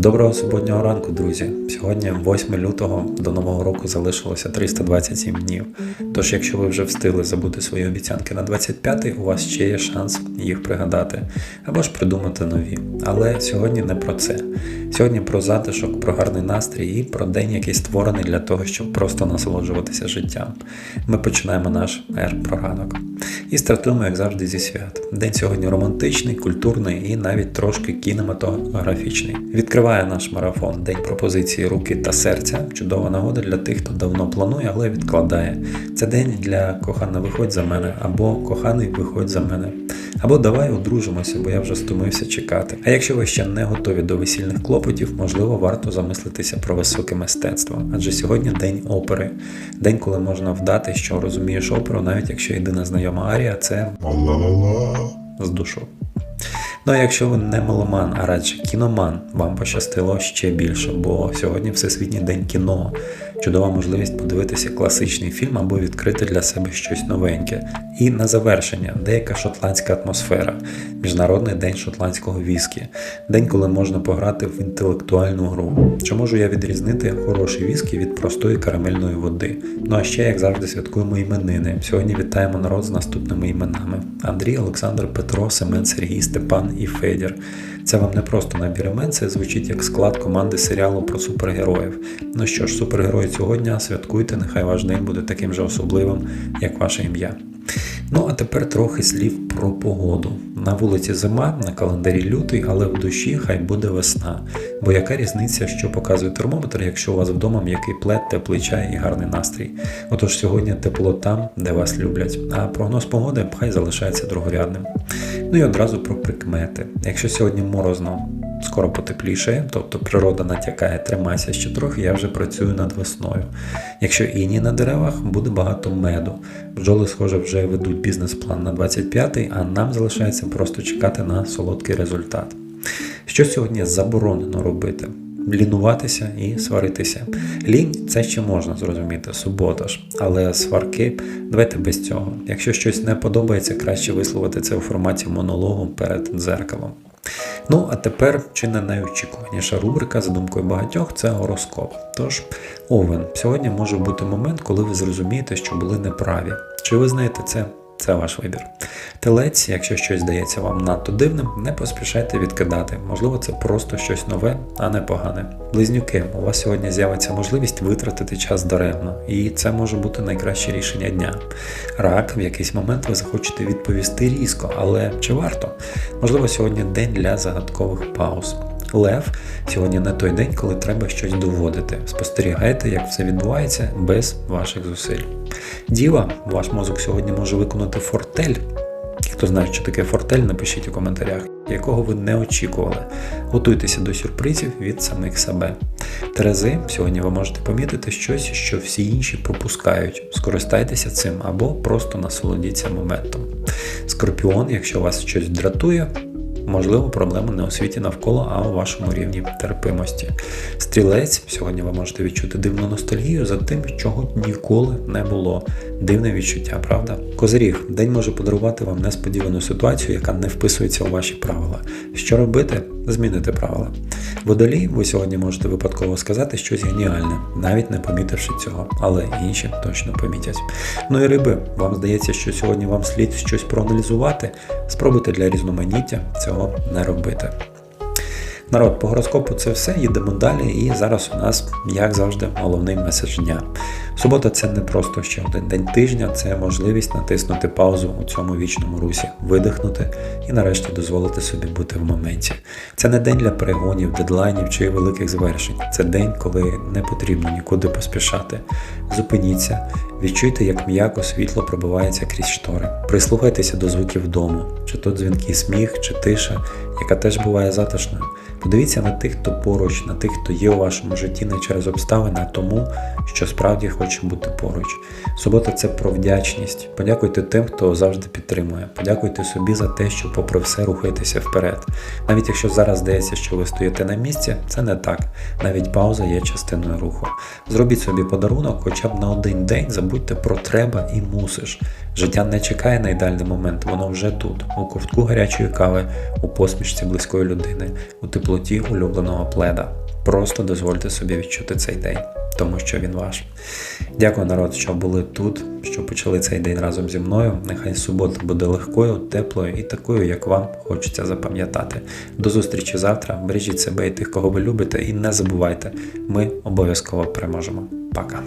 Доброго суботнього ранку, друзі! Сьогодні 8 лютого до нового року залишилося 327 днів. Тож, якщо ви вже встигли забути свої обіцянки на 25-й, у вас ще є шанс їх пригадати або ж придумати нові. Але сьогодні не про це. Сьогодні про затишок, про гарний настрій і про день, який створений для того, щоб просто насолоджуватися життям. Ми починаємо наш ер про ранок. І стартуємо, як завжди, зі свят. День сьогодні романтичний, культурний і навіть трошки кінематографічний. Відкриває наш марафон День пропозиції руки та серця. Чудова нагода для тих, хто давно планує, але відкладає. Це день для кохана виходь за мене, або коханий виходь за мене. Або давай одружимося, бо я вже стомився чекати. А якщо ви ще не готові до весільних клопотів, можливо, варто замислитися про високе мистецтво. Адже сьогодні день опери, день, коли можна вдати, що розумієш оперу, навіть якщо єдина знайома арія це з душу. Ну а якщо ви не меломан, а радше кіноман, вам пощастило ще більше, бо сьогодні Всесвітній день кіно. Чудова можливість подивитися класичний фільм або відкрити для себе щось новеньке. І на завершення деяка шотландська атмосфера, Міжнародний день шотландського віскі, день, коли можна пограти в інтелектуальну гру. Чи можу я відрізнити хороший віскі від простої карамельної води? Ну а ще, як завжди, святкуємо іменини. Сьогодні вітаємо народ з наступними іменами: Андрій, Олександр, Петро, Семен, Сергій, Степан і Федір. Це вам не просто набір імен, це звучить як склад команди серіалу про супергероїв. Ну що ж, супергерої цього дня святкуйте, нехай ваш день буде таким же особливим, як ваше ім'я. Ну а тепер трохи слів про погоду. На вулиці зима, на календарі лютий, але в душі хай буде весна. Бо яка різниця, що показує термометр, якщо у вас вдома м'який плед, теплий чай і гарний настрій? Отож сьогодні тепло там, де вас люблять, а прогноз погоди хай залишається другорядним. Ну і одразу про прикмети. Якщо сьогодні морозно, скоро потеплішає, тобто природа натякає, тримайся ще трохи, я вже працюю над весною. Якщо іні на деревах, буде багато меду. Бджоли, схоже, вже ведуть бізнес-план на 25-й, а нам залишається просто чекати на солодкий результат. Що сьогодні заборонено робити? Лінуватися і сваритися. Лінь це ще можна зрозуміти, субота ж, але сварки давайте без цього. Якщо щось не подобається, краще висловити це у форматі монологу перед дзеркалом. Ну, а тепер чи не найочікуваніша рубрика, за думкою багатьох, це гороскоп. Тож, Овен, сьогодні може бути момент, коли ви зрозумієте, що були неправі. Чи ви знаєте це? Це ваш вибір. Телець, якщо щось здається вам надто дивним, не поспішайте відкидати. Можливо, це просто щось нове, а не погане. Близнюки, у вас сьогодні з'явиться можливість витратити час даремно, і це може бути найкраще рішення дня. Рак, в якийсь момент ви захочете відповісти різко, але чи варто? Можливо, сьогодні день для загадкових пауз. Лев сьогодні не той день, коли треба щось доводити. Спостерігайте, як все відбувається без ваших зусиль. Діва, ваш мозок сьогодні може виконати фортель. Хто знає, що таке фортель, напишіть у коментарях, якого ви не очікували. Готуйтеся до сюрпризів від самих себе. Терези, сьогодні ви можете помітити щось, що всі інші пропускають. Скористайтеся цим або просто насолодіться моментом. Скорпіон, якщо вас щось дратує, Можливо, проблема не у світі навколо, а у вашому рівні терпимості. Стрілець, сьогодні ви можете відчути дивну ностальгію за тим, чого ніколи не було. Дивне відчуття, правда? Козиріг, день може подарувати вам несподівану ситуацію, яка не вписується у ваші правила. Що робити? Змінити правила. Водолій, ви сьогодні можете випадково сказати щось геніальне, навіть не помітивши цього, але інші точно помітять. Ну і риби, вам здається, що сьогодні вам слід щось проаналізувати. Спробуйте для різноманіття цього не робити. Народ, по гороскопу це все. Їдемо далі. І зараз у нас, як завжди, головний меседж дня. Субота це не просто ще один день тижня, це можливість натиснути паузу у цьому вічному русі, видихнути і нарешті дозволити собі бути в моменті. Це не день для перегонів, дедлайнів чи великих звершень. Це день, коли не потрібно нікуди поспішати. Зупиніться, відчуйте, як м'яко світло пробивається крізь штори. Прислухайтеся до звуків дому, чи то дзвінкий сміх, чи тиша, яка теж буває затишною. Подивіться на тих, хто поруч, на тих, хто є у вашому житті не через обставини, а тому, що справді хоче бути поруч. Субота це про вдячність. Подякуйте тим, хто завжди підтримує. Подякуйте собі за те, що, попри все, рухаєтеся вперед. Навіть якщо зараз здається, що ви стоїте на місці, це не так. Навіть пауза є частиною руху. Зробіть собі подарунок, хоча б на один день забудьте про треба і мусиш. Життя не чекає на ідеальний момент, воно вже тут, у ковтку гарячої кави, у посмішці близької людини, у теплі теплоті улюбленого пледа. Просто дозвольте собі відчути цей день, тому що він ваш. Дякую, народ, що були тут, що почали цей день разом зі мною. Нехай субота буде легкою, теплою і такою, як вам хочеться запам'ятати. До зустрічі завтра. Бережіть себе і тих, кого ви любите, і не забувайте, ми обов'язково переможемо. Пока.